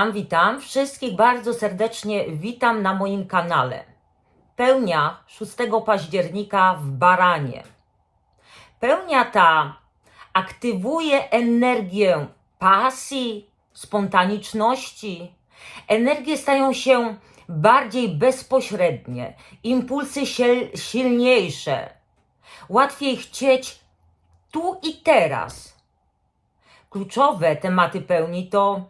Witam, witam. Wszystkich bardzo serdecznie witam na moim kanale. Pełnia 6 października w Baranie. Pełnia ta aktywuje energię pasji, spontaniczności. Energie stają się bardziej bezpośrednie, impulsy silniejsze. Łatwiej chcieć tu i teraz. Kluczowe tematy pełni to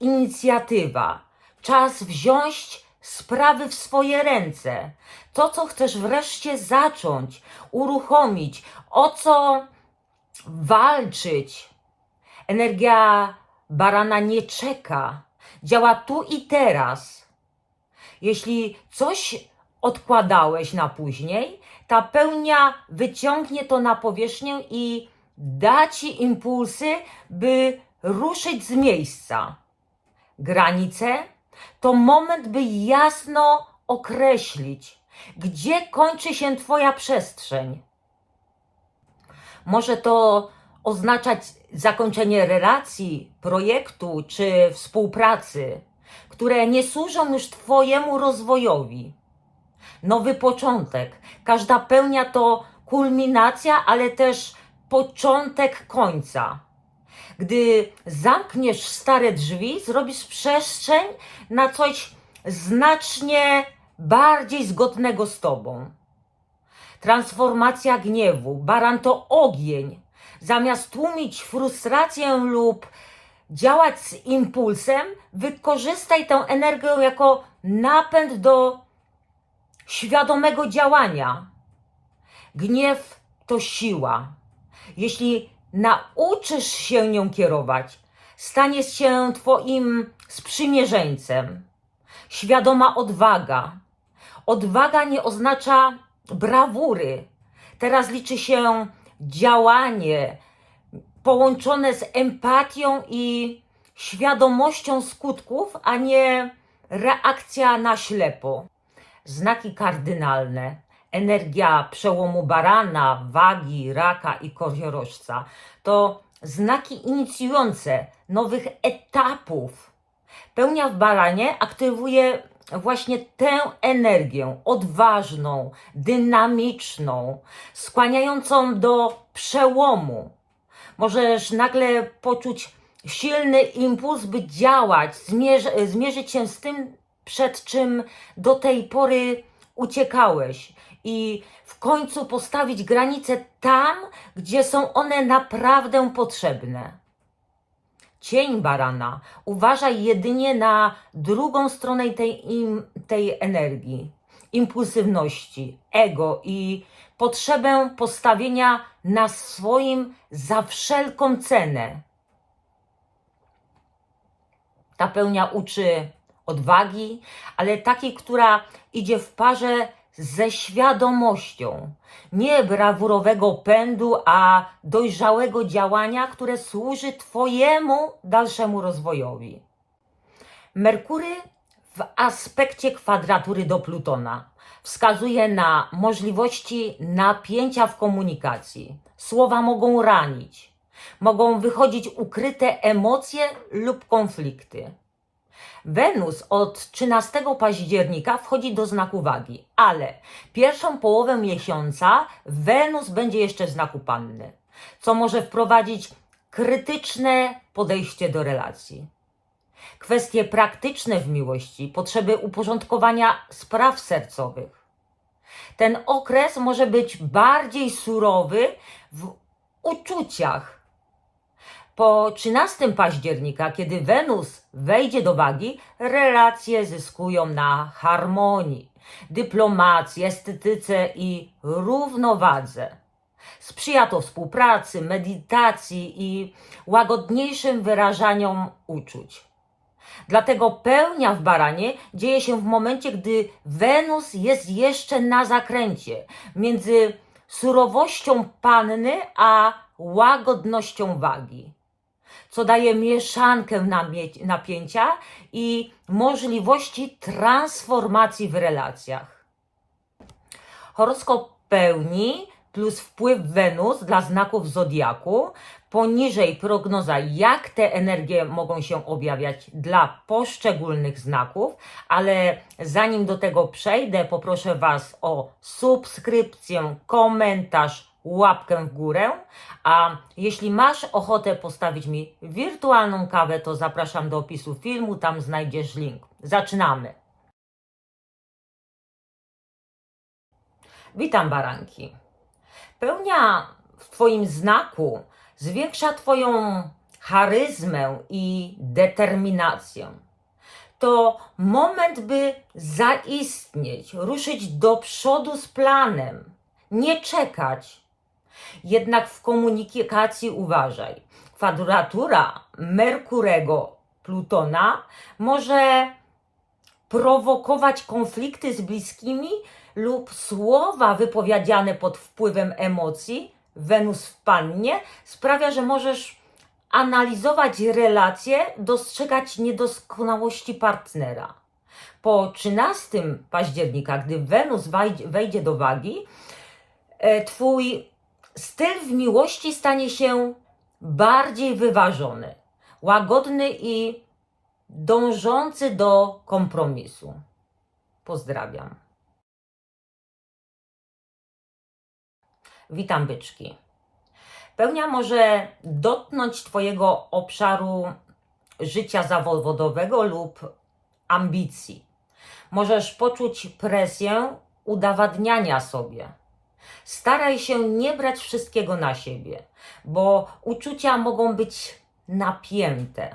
inicjatywa, czas wziąć sprawy w swoje ręce, to co chcesz wreszcie zacząć, uruchomić, o co walczyć. Energia barana nie czeka, działa tu i teraz. Jeśli coś odkładałeś na później, ta pełnia wyciągnie to na powierzchnię i da ci impulsy, by ruszyć z miejsca. Granice to moment, by jasno określić, gdzie kończy się Twoja przestrzeń. Może to oznaczać zakończenie relacji, projektu czy współpracy, które nie służą już Twojemu rozwojowi. Nowy początek. Każda pełnia to kulminacja, ale też początek końca. Gdy zamkniesz stare drzwi, zrobisz przestrzeń na coś znacznie bardziej zgodnego z Tobą. Transformacja gniewu. Baran to ogień. Zamiast tłumić frustrację lub działać z impulsem, wykorzystaj tę energię jako napęd do świadomego działania. Gniew to siła. Jeśli nauczysz się nią kierować, staniesz się Twoim sprzymierzeńcem. Świadoma odwaga. Odwaga nie oznacza brawury. Teraz liczy się działanie połączone z empatią i świadomością skutków, a nie reakcja na ślepo. Znaki kardynalne. Energia przełomu barana, wagi, raka i koziorożca to znaki inicjujące nowych etapów. Pełnia w baranie aktywuje właśnie tę energię odważną, dynamiczną, skłaniającą do przełomu. Możesz nagle poczuć silny impuls, by działać, zmierzy, zmierzyć się z tym, przed czym do tej pory uciekałeś i w końcu postawić granice tam, gdzie są one naprawdę potrzebne. Cień barana uważaj jedynie na drugą stronę tej, im, tej energii, impulsywności, ego i potrzebę postawienia na swoim za wszelką cenę. Ta pełnia uczy odwagi, ale takiej, która idzie w parze ze świadomością. Nie brawurowego pędu, a dojrzałego działania, które służy Twojemu dalszemu rozwojowi. Merkury w aspekcie kwadratury do Plutona wskazuje na możliwości napięcia w komunikacji. Słowa mogą ranić, mogą wychodzić ukryte emocje lub konflikty. Wenus od 13 października wchodzi do znaku wagi, ale pierwszą połowę miesiąca Wenus będzie jeszcze w znaku panny, co może wprowadzić krytyczne podejście do relacji. Kwestie praktyczne w miłości, potrzeby uporządkowania spraw sercowych. Ten okres może być bardziej surowy w uczuciach, po 13 października, kiedy Wenus wejdzie do wagi, relacje zyskują na harmonii, dyplomacji, estetyce i równowadze. Sprzyja to współpracy, medytacji i łagodniejszym wyrażaniom uczuć. Dlatego pełnia w baranie dzieje się w momencie, gdy Wenus jest jeszcze na zakręcie między surowością panny a łagodnością wagi co daje mieszankę napięcia i możliwości transformacji w relacjach. Horoskop pełni plus wpływ Wenus dla znaków zodiaku. Poniżej prognoza, jak te energie mogą się objawiać dla poszczególnych znaków, ale zanim do tego przejdę, poproszę Was o subskrypcję, komentarz, łapkę w górę. A jeśli masz ochotę postawić mi wirtualną kawę, to zapraszam do opisu filmu, tam znajdziesz link. Zaczynamy. Witam baranki. Pełnia w Twoim znaku zwiększa Twoją charyzmę i determinację. To moment, by zaistnieć, ruszyć do przodu z planem, nie czekać. Jednak w komunikacji uważaj. Kwadratura Merkurego Plutona może prowokować konflikty z bliskimi lub słowa wypowiedziane pod wpływem emocji, Wenus w pannie, sprawia, że możesz analizować relacje, dostrzegać niedoskonałości partnera. Po 13 października, gdy Wenus wejdzie, do wagi, e, Twój styl w miłości stanie się bardziej wyważony, łagodny i dążący do kompromisu. Pozdrawiam. Witam byczki. Pełnia może dotknąć Twojego obszaru życia zawodowego lub ambicji. Możesz poczuć presję udowadniania sobie. Staraj się nie brać wszystkiego na siebie, bo uczucia mogą być napięte.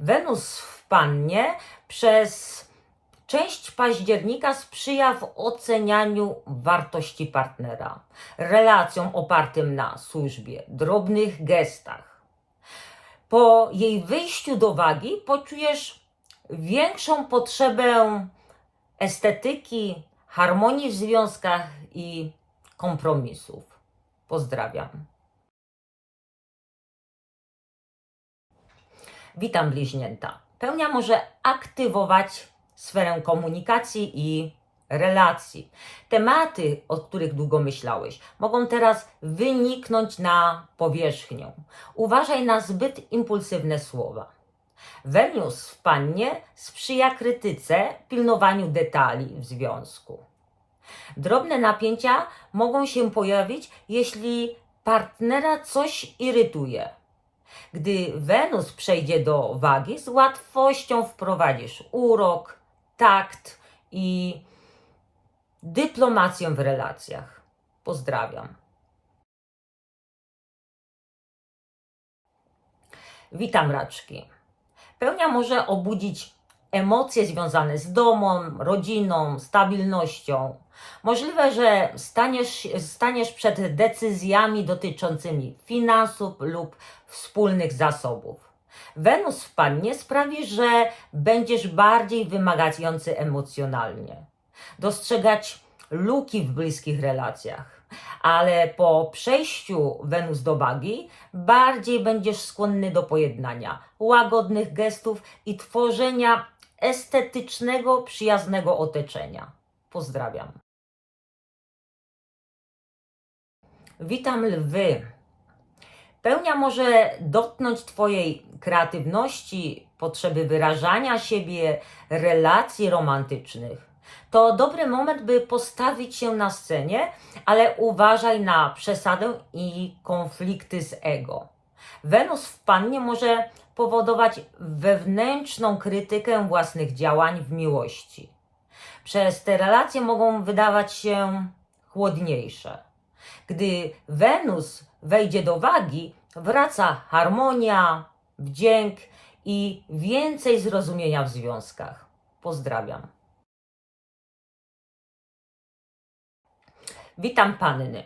Wenus w pannie przez część października sprzyja w ocenianiu wartości partnera, relacjom opartym na służbie, drobnych gestach. Po jej wyjściu do wagi poczujesz większą potrzebę estetyki, harmonii w związkach i kompromisów. Pozdrawiam. Witam bliźnięta. Pełnia może aktywować sferę komunikacji i relacji. Tematy, o których długo myślałeś, mogą teraz wyniknąć na powierzchnię. Uważaj na zbyt impulsywne słowa. Wenus w pannie sprzyja krytyce, pilnowaniu detali w związku. Drobne napięcia mogą się pojawić, jeśli partnera coś irytuje. Gdy Wenus przejdzie do wagi, z łatwością wprowadzisz urok, takt i dyplomację w relacjach. Pozdrawiam. Witam raczki. Pełnia może obudzić emocje związane z domem, rodziną, stabilnością. Możliwe, że staniesz, staniesz przed decyzjami dotyczącymi finansów lub wspólnych zasobów. Wenus w pannie sprawi, że będziesz bardziej wymagający emocjonalnie. Dostrzegać luki w bliskich relacjach, ale po przejściu Wenus do wagi bardziej będziesz skłonny do pojednania, łagodnych gestów i tworzenia estetycznego, przyjaznego otoczenia. Pozdrawiam. Witam lwy. Pełnia może dotknąć Twojej kreatywności, potrzeby wyrażania siebie, relacji romantycznych. To dobry moment, by postawić się na scenie, ale uważaj na przesadę i konflikty z ego. Wenus w pannie może powodować wewnętrzną krytykę własnych działań w miłości. Przez te relacje mogą wydawać się chłodniejsze. Gdy Wenus wejdzie do wagi, wraca harmonia, wdzięk i więcej zrozumienia w związkach. Pozdrawiam. Witam panny.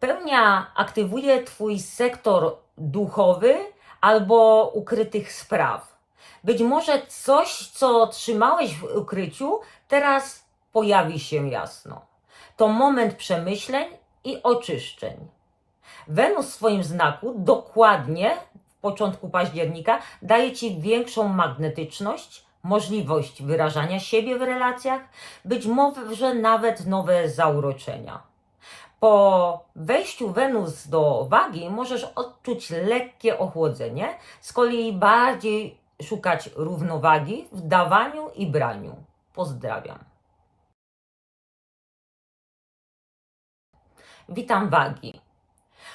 Pełnia aktywuje Twój sektor duchowy albo ukrytych spraw. Być może coś, co trzymałeś w ukryciu, teraz pojawi się jasno. To moment przemyśleń i oczyszczeń. Wenus w swoim znaku dokładnie w początku października daje Ci większą magnetyczność, możliwość wyrażania siebie w relacjach, być może nawet nowe zauroczenia. Po wejściu Wenus do wagi możesz odczuć lekkie ochłodzenie, z kolei bardziej szukać równowagi w dawaniu i braniu. Pozdrawiam. Witam wagi.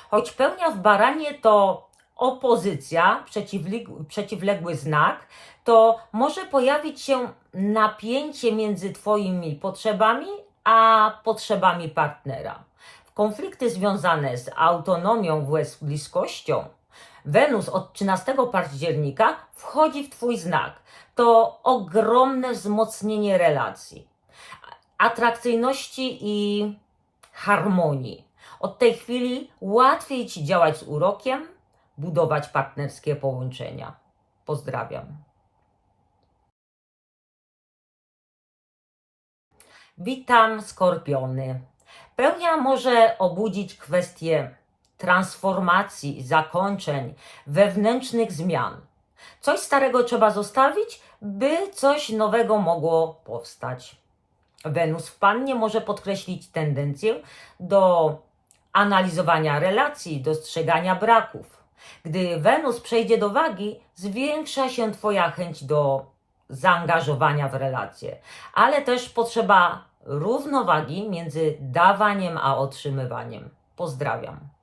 Choć pełnia w baranie to opozycja, przeciwleg- przeciwległy znak, to może pojawić się napięcie między Twoimi potrzebami a potrzebami partnera. Konflikty związane z autonomią wraz bliskością. Wenus od 13 października wchodzi w Twój znak. To ogromne wzmocnienie relacji, atrakcyjności i harmonii. Od tej chwili łatwiej Ci działać z urokiem, budować partnerskie połączenia. Pozdrawiam. Witam, skorpiony. Pełnia może obudzić kwestie transformacji, zakończeń, wewnętrznych zmian. Coś starego trzeba zostawić, by coś nowego mogło powstać. Wenus w Pannie może podkreślić tendencję do analizowania relacji, dostrzegania braków. Gdy Wenus przejdzie do wagi, zwiększa się Twoja chęć do zaangażowania w relacje, ale też potrzeba równowagi między dawaniem a otrzymywaniem. Pozdrawiam.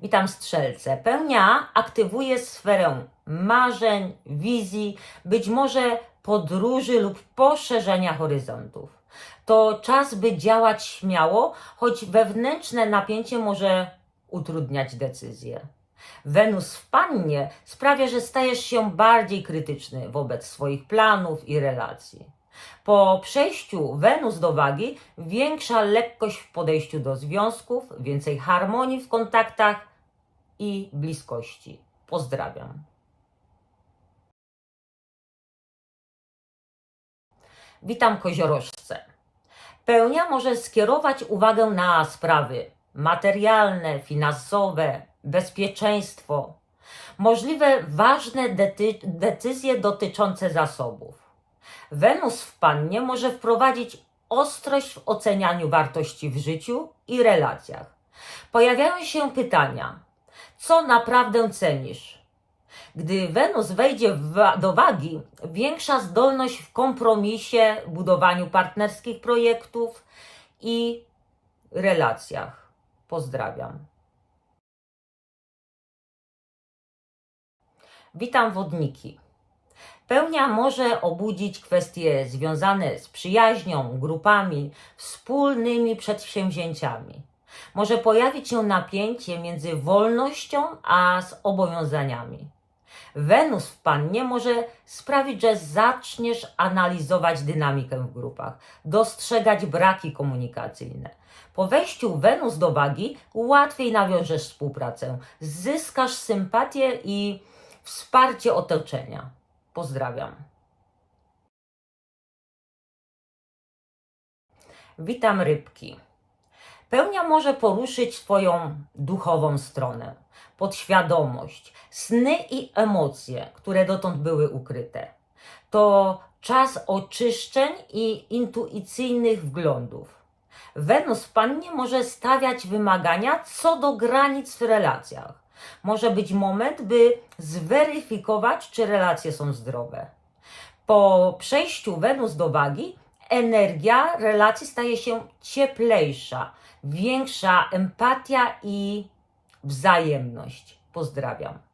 Witam strzelce. Pełnia aktywuje sferę marzeń, wizji, być może podróży lub poszerzenia horyzontów. To czas, by działać śmiało, choć wewnętrzne napięcie może utrudniać decyzje. Wenus w pannie sprawia, że stajesz się bardziej krytyczny wobec swoich planów i relacji. Po przejściu Wenus do wagi większa lekkość w podejściu do związków, więcej harmonii w kontaktach i bliskości. Pozdrawiam. Witam koziorożce. Pełnia może skierować uwagę na sprawy materialne, finansowe, bezpieczeństwo, możliwe ważne decyzje dotyczące zasobów. Wenus w Pannie może wprowadzić ostrość w ocenianiu wartości w życiu i relacjach. Pojawiają się pytania, co naprawdę cenisz? Gdy Wenus wejdzie do wagi, większa zdolność w kompromisie, budowaniu partnerskich projektów i relacjach. Pozdrawiam. Witam wodniki. Pełnia może obudzić kwestie związane z przyjaźnią, grupami, wspólnymi przedsięwzięciami. Może pojawić się napięcie między wolnością a zobowiązaniami. Wenus w pannie może sprawić, że zaczniesz analizować dynamikę w grupach, dostrzegać braki komunikacyjne. Po wejściu Wenus do wagi łatwiej nawiążesz współpracę, zyskasz sympatię i wsparcie otoczenia. Pozdrawiam. Witam rybki. Pełnia może poruszyć Twoją duchową stronę, podświadomość, sny i emocje, które dotąd były ukryte. To czas oczyszczeń i intuicyjnych wglądów. Wenus w Pannie może stawiać wymagania co do granic w relacjach. Może być moment, by zweryfikować, czy relacje są zdrowe. Po przejściu Wenus do wagi, energia relacji staje się cieplejsza, większa empatia i wzajemność. Pozdrawiam.